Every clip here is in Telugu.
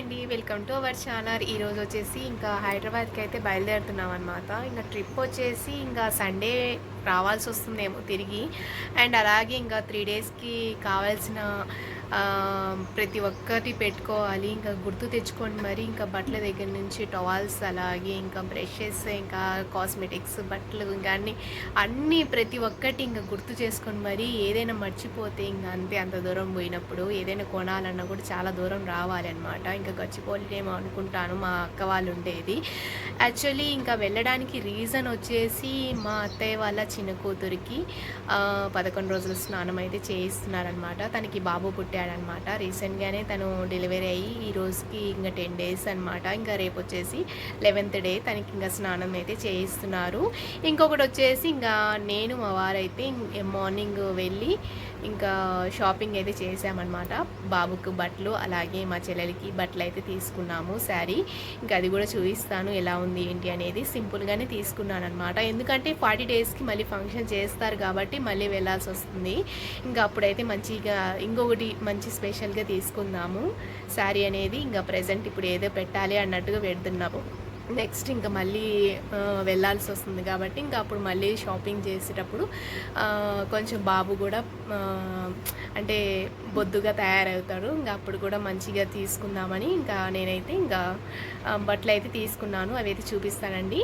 అండి వెల్కమ్ టు అవర్ ఛానల్. ఈరోజు వచ్చేసి ఇంకా హైదరాబాద్కి అయితే బయలుదేరుతున్నాం అనమాట ఇంకా ట్రిప్ వచ్చేసి ఇంకా సండే రావాల్సి వస్తుందేమో తిరిగి. అండ్ అలాగే ఇంకా త్రీ డేస్కి కావాల్సిన ప్రతి ఒక్కటి పెట్టుకోవాలి. ఇంకా గుర్తు తెచ్చుకోండి మరి. ఇంకా బట్టల దగ్గర నుంచి టవాల్స్ అలాగే ఇంకా బ్రషెస్ ఇంకా కాస్మెటిక్స్ బట్టలు ఇంకా అన్ని అన్నీ ప్రతి ఒక్కటి ఇంకా గుర్తు చేసుకొని మరి ఏదైనా మర్చిపోతే ఇంకా అంతే. అంత దూరం పోయినప్పుడు ఏదైనా కొనాలన్నా కూడా చాలా దూరం రావాలన్నమాట. ఇంకా గచ్చిపోలేమో అనుకుంటాను మా అక్క వాళ్ళు ఉండేది. యాక్చువల్లీ ఇంకా వెళ్ళడానికి రీజన్ వచ్చేసి మా అత్తయ్య వాళ్ళ చిన్న కూతురికి పదకొండు రోజుల స్నానం అయితే చేయిస్తున్నారనమాట తనకి బాబు పెట్టాడనమాట రీసెంట్గానే తను డెలివరీ అయ్యి ఈ రోజుకి ఇంకా టెన్ డేస్ అనమాట. ఇంకా రేపు వచ్చేసి లెవెన్త్ డే తనకి ఇంకా స్నానం అయితే చేయిస్తున్నారు. ఇంకొకటి వచ్చేసి ఇంకా నేను మా వారైతే మార్నింగ్ వెళ్ళి ఇంకా షాపింగ్ అయితే చేసామన్నమాట బాబుకు బట్టలు అలాగే మా చెల్లెలకి బట్టలు అయితే తీసుకున్నాము శారీ. ఇంకా అది కూడా చూపిస్తాను ఎలా ఉంది ఏంటి అనేది సింపుల్గానే తీసుకున్నాను అనమాట ఎందుకంటే ఫార్టీ డేస్కి మళ్ళీ ఫంక్షన్ చేస్తారు కాబట్టి మళ్ళీ వెళ్ళాల్సి వస్తుంది. ఇంకా అప్పుడైతే మంచిగా ఇంకొకటి మంచి స్పెషల్గా తీసుకుందాము. శారీ అనేది ఇంకా ప్రజెంట్ ఇప్పుడు ఏదో పెట్టాలి అన్నట్టుగా పెడుతున్నాము. నెక్స్ట్ ఇంకా మళ్ళీ వెళ్ళాల్సి వస్తుంది కాబట్టి ఇంకా అప్పుడు మళ్ళీ షాపింగ్ చేసేటప్పుడు కొంచెం బాబు కూడా అంటే బొద్దుగా తయారవుతాడు. ఇంకా అప్పుడు కూడా మంచిగా తీసుకుందామని ఇంకా నేనైతే ఇంకా బట్టలు అయితే తీసుకున్నాను. అవి అయితే చూపిస్తానండి.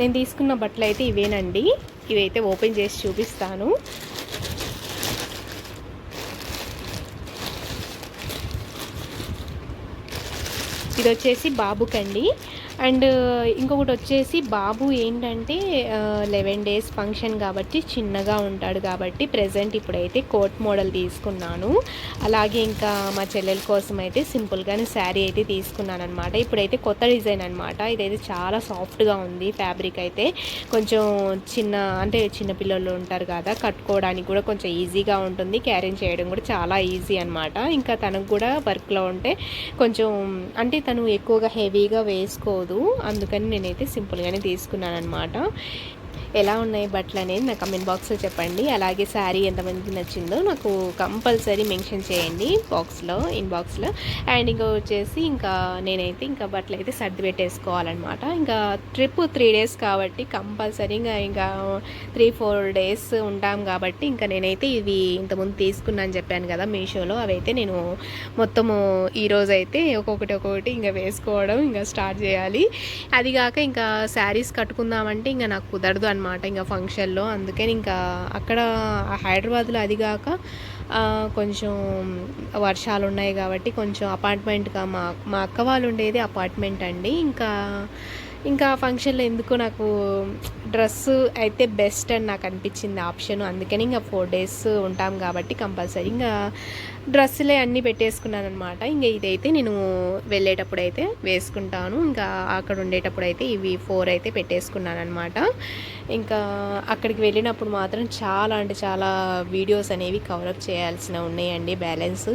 నేను తీసుకున్న బట్టలు అయితే ఇవేనండి. ఇవైతే ఓపెన్ చేసి చూపిస్తాను. ఇది వచ్చేసి బాబుకండి. అండ్ ఇంకొకటి వచ్చేసి బాబు ఏంటంటే లెవెన్ డేస్ ఫంక్షన్ కాబట్టి చిన్నగా ఉంటాడు కాబట్టి ప్రజెంట్ ఇప్పుడైతే కోట్ మోడల్ తీసుకున్నాను. అలాగే ఇంకా మా చెల్లెల కోసం అయితే సింపుల్గానే శారీ అయితే తీసుకున్నాను అనమాట ఇప్పుడైతే కొత్త డిజైన్ అనమాట ఇదైతే చాలా సాఫ్ట్గా ఉంది ఫ్యాబ్రిక్ అయితే. కొంచెం చిన్న అంటే చిన్నపిల్లలు ఉంటారు కదా కట్టుకోవడానికి కూడా కొంచెం ఈజీగా ఉంటుంది. క్యారింగ్ చేయడం కూడా చాలా ఈజీ అనమాట ఇంకా తనకు కూడా వర్క్లో ఉంటే కొంచెం అంటే తను ఎక్కువగా హెవీగా వేసుకోదు. అందుకని నేనైతే సింపుల్గానే తీసుకున్నాను అనమాట ఎలా ఉన్నాయి బట్టలు అనేది నా కమెంట్ బాక్స్లో చెప్పండి. అలాగే శారీ ఎంతమందికి నచ్చిందో నాకు కంపల్సరీ మెన్షన్ చేయండి బాక్స్లో ఇన్బాక్స్లో. అండ్ ఇంకా వచ్చేసి ఇంకా నేనైతే ఇంకా బట్టలు అయితే సర్ది పెట్టేసుకోవాలన్నమాట. ఇంకా ట్రిప్ త్రీ డేస్ కాబట్టి కంపల్సరీగా ఇంకా త్రీ ఫోర్ డేస్ ఉంటాం కాబట్టి ఇంకా నేనైతే ఇవి ఇంతకుముందు తీసుకున్నాను చెప్పాను కదా మీషోలో. అవైతే నేను మొత్తము ఈరోజు అయితే ఒక్కొక్కటి ఒక్కొక్కటి ఇంకా వేసుకోవడం ఇంకా స్టార్ట్ చేయాలి. అది కాక ఇంకా శారీస్ కట్టుకుందామంటే ఇంకా నాకు కుదరదు అనమాట ఇంకా ఫంక్షన్లో. అందుకని ఇంకా అక్కడ హైదరాబాద్లో అది కాక కొంచెం వర్షాలు ఉన్నాయి కాబట్టి కొంచెం అపార్ట్మెంట్గా మా మా అక్క వాళ్ళు ఉండేది అపార్ట్మెంట్ అండి. ఇంకా ఇంకా ఫంక్షన్లో ఎందుకు నాకు డ్రెస్ అయితే బెస్ట్ అని నాకు అనిపించింది ఆప్షన్ అందుకని ఇంకా ఫోర్ డేస్ ఉంటాం కాబట్టి కంపల్సరీ ఇంకా డ్రెస్సులే అన్నీ పెట్టేసుకున్నాను అనమాట ఇంకా ఇదైతే నేను వెళ్ళేటప్పుడు అయితే వేసుకుంటాను. ఇంకా అక్కడ ఉండేటప్పుడు అయితే ఇవి ఫోర్ అయితే పెట్టేసుకున్నాను అనమాట ఇంకా అక్కడికి వెళ్ళినప్పుడు మాత్రం చాలా అంటే చాలా వీడియోస్ అనేవి కవరప్ చేయాల్సిన ఉన్నాయండి బ్యాలెన్స్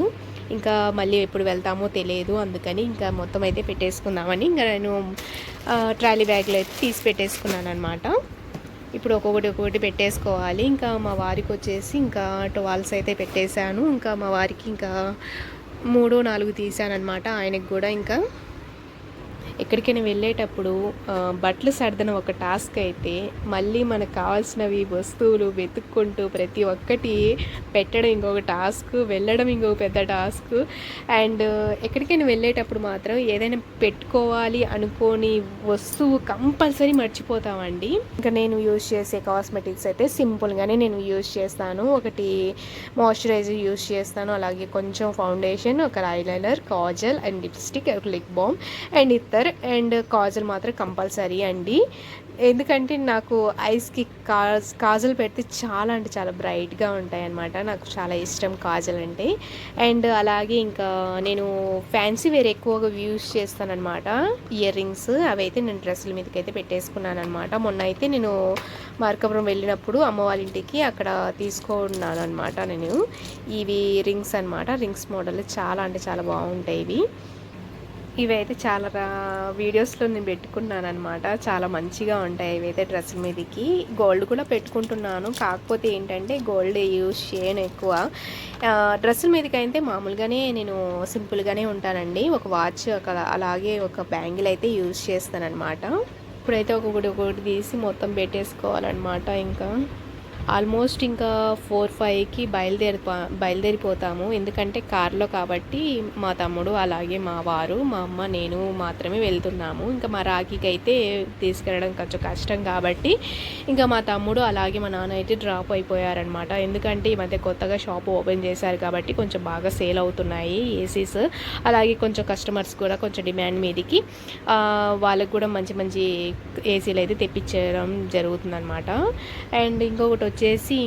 ఇంకా మళ్ళీ ఎప్పుడు వెళ్తామో తెలియదు అందుకని ఇంకా మొత్తం అయితే పెట్టేసుకుందామని ఇంకా నేను ట్రాలీ బ్యాగ్లో అయితే తీసి పెట్టేసుకున్నాను అనమాట ఇప్పుడు ఒక్కొక్కటి ఒక్కొక్కటి పెట్టేసుకోవాలి. ఇంకా మా వారికి వచ్చేసి ఇంకా టువాల్స్ అయితే పెట్టేశాను. ఇంకా మా వారికి ఇంకా మూడు నాలుగు తీసానమాట అనమాట కూడా ఇంకా ఎక్కడికైనా వెళ్ళేటప్పుడు బట్టలు సర్దన ఒక టాస్క్ అయితే మళ్ళీ మనకు కావాల్సినవి వస్తువులు వెతుక్కుంటూ ప్రతి ఒక్కటి పెట్టడం ఇంకొక టాస్క్ వెళ్ళడం ఇంకొక పెద్ద టాస్క్. అండ్ ఎక్కడికైనా వెళ్ళేటప్పుడు మాత్రం ఏదైనా పెట్టుకోవాలి అనుకోని వస్తువు కంపల్సరీ మర్చిపోతామండి. ఇంకా నేను యూజ్ చేసే కాస్మెటిక్స్ అయితే సింపుల్గానే నేను యూజ్ చేస్తాను. ఒకటి మాయిశ్చరైజర్ యూజ్ చేస్తాను. అలాగే కొంచెం ఫౌండేషన్ ఒక ఐలైనర్ కాజల్ అండ్ లిప్స్టిక్ ఒక లిప్ బామ్ అండ్ ఇత్తర్ అండ్ కాజల్ మాత్రం కంపల్సరీ అండి. ఎందుకంటే నాకు ఐస్కి కాజ్ కాజల్ పెడితే చాలా అంటే చాలా బ్రైట్గా ఉంటాయి అన్నమాట నాకు చాలా ఇష్టం కాజల్ అంటే. అండ్ అలాగే ఇంకా నేను ఫ్యాన్సీ వేర్ ఎక్కువగా యూస్ చేస్తానమాట ఇయర్ రింగ్స్ అవి అయితే నేను డ్రెస్సుల మీదకి అయితే పెట్టేసుకున్నాను అనమాట మొన్న అయితే నేను మార్కపురం వెళ్ళినప్పుడు అమ్మ వాళ్ళ ఇంటికి అక్కడ తీసుకున్నాను అనమాట నేను. ఇవి రింగ్స్ అన్నమాట. రింగ్స్ మోడల్ చాలా అంటే చాలా బాగుంటాయి ఇవి. ఇవైతే చాలా రా- వీడియోస్లో నేను పెట్టుకున్నాను అనమాట చాలా మంచిగా ఉంటాయి ఇవైతే డ్రెస్ మీదకి. గోల్డ్ కూడా పెట్టుకుంటున్నాను. కాకపోతే ఏంటంటే గోల్డ్ యూస్ చేయను ఎక్కువ. డ్రెస్సుల మీదకి అయితే మామూలుగానే నేను సింపుల్గానే ఉంటానండి. ఒక వాచ్ ఒక అలాగే ఒక బ్యాంగిల్ అయితే యూస్ చేస్తానమాట ఇప్పుడైతే ఒకటి ఒకటి తీసి మొత్తం పెట్టేసుకోవాలన్నమాట ఇంకా. ఆల్మోస్ట్ ఇంకా ఫోర్ ఫైవ్కి బయలుదేరి బయలుదేరిపోతాము. ఎందుకంటే కార్లో కాబట్టి మా తమ్ముడు అలాగే మా వారు మా అమ్మ నేను మాత్రమే వెళ్తున్నాము. ఇంకా మా రాఖీకి అయితే తీసుకెళ్ళడం కొంచెం కష్టం కాబట్టి ఇంకా మా తమ్ముడు అలాగే మా నాన్న అయితే డ్రాప్ అయిపోయారనమాట ఎందుకంటే ఈ మధ్య కొత్తగా షాప్ ఓపెన్ చేశారు కాబట్టి కొంచెం బాగా సేల్ అవుతున్నాయి ఏసీస్. అలాగే కొంచెం కస్టమర్స్ కూడా కొంచెం డిమాండ్ మీదకి వాళ్ళకి వాళ్ళకు కూడా మంచి మంచి ఏసీలు అయితే తెప్పించడం జరుగుతుందన్నమాట. అండ్ ఇంకొకటి వచ్చేసి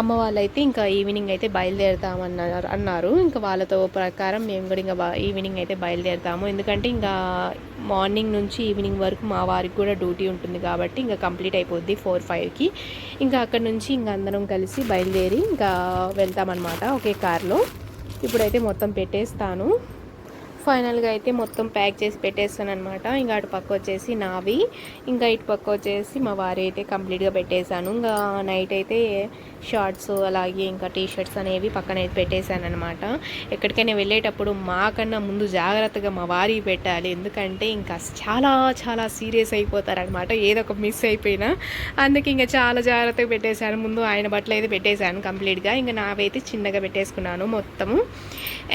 అమ్మ వాళ్ళైతే ఇంకా ఈవినింగ్ అయితే బయలుదేరుతామన్నారు అన్నారు. ఇంకా వాళ్ళతో ప్రకారం మేము కూడా ఇంకా ఈవినింగ్ అయితే బయలుదేరుతాము. ఎందుకంటే ఇంకా మార్నింగ్ నుంచి ఈవినింగ్ వరకు మా వారికి కూడా డ్యూటీ ఉంటుంది కాబట్టి ఇంకా కంప్లీట్ అయిపోద్ది ఫోర్ ఫైవ్కి. ఇంకా అక్కడ నుంచి ఇంకా అందరం కలిసి బయలుదేరి ఇంకా వెళ్తామన్నమాట ఒకే కార్లో. ఇప్పుడైతే మొత్తం పెట్టేస్తాను. ఫైనల్గా అయితే మొత్తం ప్యాక్ చేసి పెట్టేస్తాను అనమాట ఇంకా అటు పక్క వచ్చేసి నావి ఇంకా ఇటు పక్క వచ్చేసి మా వారి అయితే కంప్లీట్గా పెట్టేశాను. ఇంకా నైట్ అయితే షార్ట్స్ అలాగే ఇంకా టీ షర్ట్స్ అనేవి పక్కన అయితే పెట్టేశాను అనమాట ఎక్కడికైనా వెళ్ళేటప్పుడు మాకన్నా ముందు జాగ్రత్తగా మా వారి పెట్టాలి. ఎందుకంటే ఇంకా చాలా చాలా సీరియస్ అయిపోతారనమాట ఏదో ఒక మిస్ అయిపోయినా. అందుకే ఇంకా చాలా జాగ్రత్తగా పెట్టేశాను. ముందు ఆయన బట్టలు అయితే పెట్టేశాను కంప్లీట్గా. ఇంకా నావైతే చిన్నగా పెట్టేసుకున్నాను మొత్తము.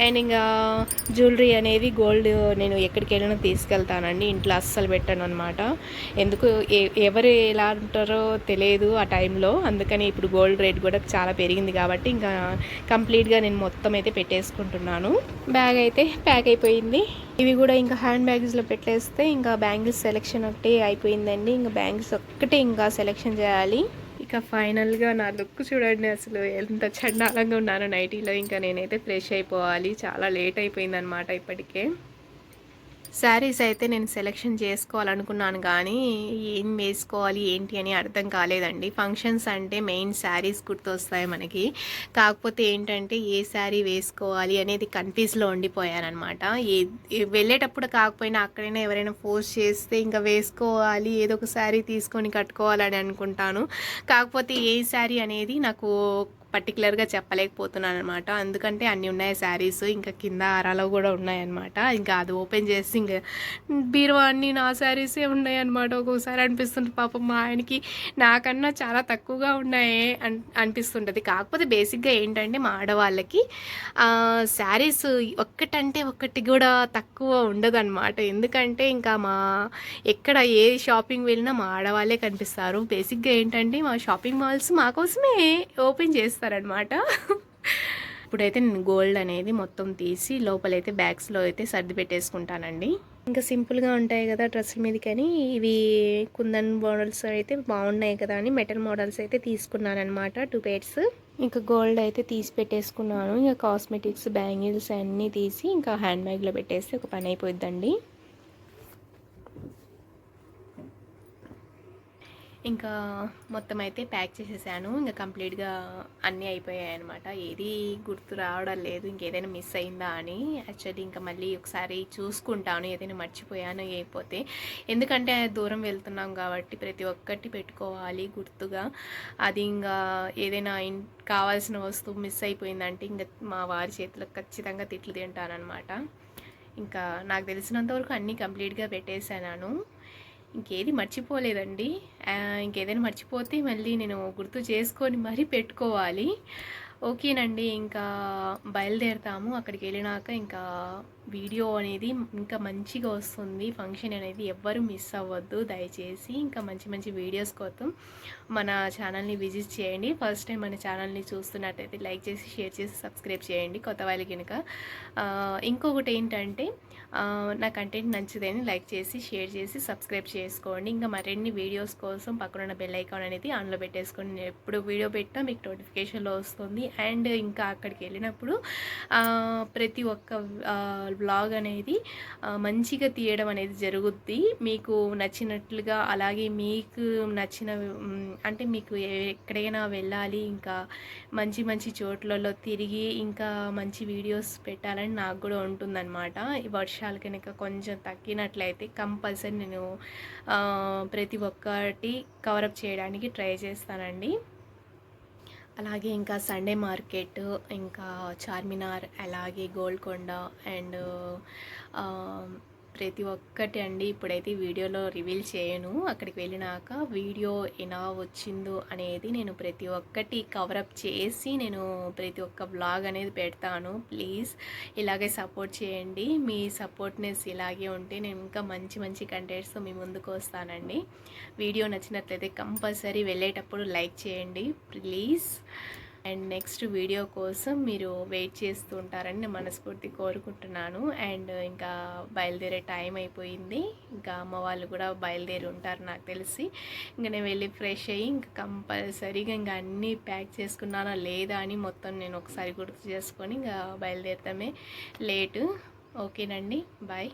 అండ్ ఇంకా జ్యువెలరీ అనేది గోల్డ్ నేను ఎక్కడికి వెళ్ళినా తీసుకెళ్తానండి. ఇంట్లో అస్సలు పెట్టాను అనమాట ఎందుకు ఎవరు ఎలా ఉంటారో తెలియదు ఆ టైంలో. అందుకని ఇప్పుడు గోల్డ్ రేట్ కూడా చాలా పెరిగింది కాబట్టి ఇంకా కంప్లీట్గా నేను మొత్తం అయితే పెట్టేసుకుంటున్నాను. బ్యాగ్ అయితే ప్యాక్ అయిపోయింది. ఇవి కూడా ఇంకా హ్యాండ్ బ్యాగ్స్లో పెట్టేస్తే ఇంకా బ్యాంగిల్స్ సెలెక్షన్ ఒకటే అయిపోయిందండి. ఇంకా బ్యాంగిల్స్ ఒక్కటే ఇంకా సెలెక్షన్ చేయాలి. ఇక ఫైనల్గా నా లుక్ చూడండి అసలు ఎంత చండాలంగా ఉన్నాను నైటీలో. ఇంకా నేనైతే ఫ్రెష్ అయిపోవాలి. చాలా లేట్ అయిపోయింది అనమాట ఇప్పటికే. శారీస్ అయితే నేను సెలెక్షన్ చేసుకోవాలనుకున్నాను కానీ ఏం వేసుకోవాలి ఏంటి అని అర్థం కాలేదండి. ఫంక్షన్స్ అంటే మెయిన్ శారీస్ గుర్తొస్తాయి మనకి. కాకపోతే ఏంటంటే ఏ శారీ వేసుకోవాలి అనేది కన్ఫ్యూజ్లో ఉండిపోయానమాట ఏ ఏ- వెళ్ళేటప్పుడు కాకపోయినా అక్కడైనా ఎవరైనా ఫోర్స్ చేస్తే ఇంకా వేసుకోవాలి ఏదో ఒక శారీ తీసుకొని కట్టుకోవాలని అనుకుంటాను. కాకపోతే ఏ శారీ అనేది నాకు పర్టికులర్గా చెప్పలేకపోతున్నాను అనమాట అందుకంటే అన్నీ ఉన్నాయి శారీస్ ఇంకా కింద ఆరాలో కూడా ఉన్నాయన్నమాట. ఇంకా అది ఓపెన్ చేసి ఇంకా బీరువా అన్నీ నా శారీసే ఉన్నాయన్నమాట. ఒక్కొక్కసారి అనిపిస్తుంది పాపం మా ఆయనకి నాకన్నా చాలా తక్కువగా ఉన్నాయి అన్ అనిపిస్తుంటుంది. కాకపోతే బేసిక్గా ఏంటంటే మా ఆడవాళ్ళకి శారీస్ ఒక్కటంటే ఒక్కటి కూడా తక్కువ ఉండదన్నమాట. ఎందుకంటే ఇంకా మా ఎక్కడ ఏ షాపింగ్ వెళ్ళినా మా ఆడవాళ్ళే కనిపిస్తారు. బేసిక్గా ఏంటంటే మా షాపింగ్ మాల్స్ మా కోసమే ఓపెన్ చేస్తారనమాట ఇప్పుడైతే నేను గోల్డ్ అనేది మొత్తం తీసి లోపలైతే బ్యాగ్స్లో అయితే సర్ది పెట్టేసుకుంటానండి. ఇంకా సింపుల్గా ఉంటాయి కదా డ్రెస్సుల మీద కానీ ఇవి కుందన్ మోడల్స్ అయితే బాగున్నాయి కదా అని మెటల్ మోడల్స్ అయితే తీసుకున్నాను అనమాట టూ పేర్స్. ఇంకా గోల్డ్ అయితే తీసి పెట్టేసుకున్నాను. ఇంకా కాస్మెటిక్స్ బ్యాంగిల్స్ అన్నీ తీసి ఇంకా హ్యాండ్ బ్యాగ్లో పెట్టేస్తే ఒక పని అయిపోద్దండి ఇంకా మొత్తం అయితే ప్యాక్ చేసేసాను. ఇంకా కంప్లీట్గా అన్నీ అయిపోయాయి అనమాట ఏది గుర్తు రావడం లేదు. ఇంకేదైనా మిస్ అయిందా అని. యాక్చువల్లీ ఇంకా మళ్ళీ ఒకసారి చూసుకుంటాను. ఏదైనా మర్చిపోయాను అయిపోతే ఎందుకంటే దూరం వెళ్తున్నాం కాబట్టి ప్రతి ఒక్కటి పెట్టుకోవాలి గుర్తుగా. అది ఇంకా ఏదైనా కావాల్సిన వస్తువు మిస్ అయిపోయిందంటే ఇంకా మా వారి చేతిలో ఖచ్చితంగా తిట్లు తింటానమాట ఇంకా నాకు తెలిసినంత వరకు అన్నీ కంప్లీట్గా పెట్టేశాను. ఇంకేది మర్చిపోలేదండి. ఇంకేదైనా మర్చిపోతే మళ్ళీ నేను గుర్తు చేసుకొని మరీ పెట్టుకోవాలి. ఓకేనండి ఇంకా బయలుదేరుతాము. అక్కడికి వెళ్ళినాక ఇంకా వీడియో అనేది ఇంకా మంచిగా వస్తుంది. ఫంక్షన్ అనేది ఎవ్వరు మిస్ అవ్వద్దు. దయచేసి ఇంకా మంచి మంచి వీడియోస్ కోసం మన ఛానల్ని విజిట్ చేయండి. ఫస్ట్ టైం మన ఛానల్ని చూస్తున్నట్టయితే లైక్ చేసి షేర్ చేసి సబ్స్క్రైబ్ చేయండి. కొత్త వాళ్ళకి కనుక. ఇంకొకటి ఏంటంటే నా కంటెంట్ నచ్చిదని లైక్ చేసి షేర్ చేసి సబ్స్క్రైబ్ చేసుకోండి. ఇంకా మరిన్ని వీడియోస్ కోసం పక్కన బెల్ ఐకాన్ అనేది ఆన్లో పెట్టేసుకోండి. నేను ఎప్పుడు వీడియో పెట్టినా మీకు నోటిఫికేషన్లో వస్తుంది. అండ్ ఇంకా అక్కడికి వెళ్ళినప్పుడు ప్రతి ఒక్క బ్లాగ్ అనేది మంచిగా తీయడం అనేది జరుగుద్ది. మీకు నచ్చినట్లుగా అలాగే మీకు నచ్చిన అంటే మీకు ఎక్కడైనా వెళ్ళాలి ఇంకా మంచి మంచి చోట్లలో తిరిగి ఇంకా మంచి వీడియోస్ పెట్టాలని నాకు కూడా ఉంటుందన్నమాట. ఈ వర్షాలు కనుక కొంచెం తగ్గినట్లయితే కంపల్సరీ నేను ప్రతి ఒక్కటి కవరప్ చేయడానికి ట్రై చేస్తానండి. అలాగే ఇంకా సండే మార్కెట్ ఇంకా చార్మినార్ అలాగే గోల్కొండ అండ్ ప్రతి ఒక్కటి అండి. ఇప్పుడైతే వీడియోలో రివీల్ చేయను. అక్కడికి వెళ్ళినాక వీడియో ఎలా వచ్చిందో అనేది నేను ప్రతి ఒక్కటి కవరప్ చేసి నేను ప్రతి ఒక్క బ్లాగ్ అనేది పెడతాను. ప్లీజ్ ఇలాగే సపోర్ట్ చేయండి. మీ సపోర్ట్నెస్ ఇలాగే ఉంటే నేను ఇంకా మంచి మంచి కంటెంట్స్తో మీ ముందుకు వస్తానండి. వీడియో నచ్చినట్లయితే కంపల్సరీ వెళ్ళేటప్పుడు లైక్ చేయండి. ప్లీజ్ అండ్ నెక్స్ట్ వీడియో కోసం మీరు వెయిట్ చేస్తూ ఉంటారని నేను మనస్ఫూర్తి కోరుకుంటున్నాను. అండ్ ఇంకా బయలుదేరే టైం అయిపోయింది. ఇంకా అమ్మ వాళ్ళు కూడా బయలుదేరి ఉంటారు నాకు తెలిసి. ఇంకా నేను వెళ్ళి ఫ్రెష్ అయ్యి ఇంకా కంపల్సరీగా ఇంకా అన్నీ ప్యాక్ చేసుకున్నానా లేదా అని మొత్తం నేను ఒకసారి గుర్తు చేసుకొని ఇంకా బయలుదేరతామే లేటు. ఓకేనండి. బాయ్.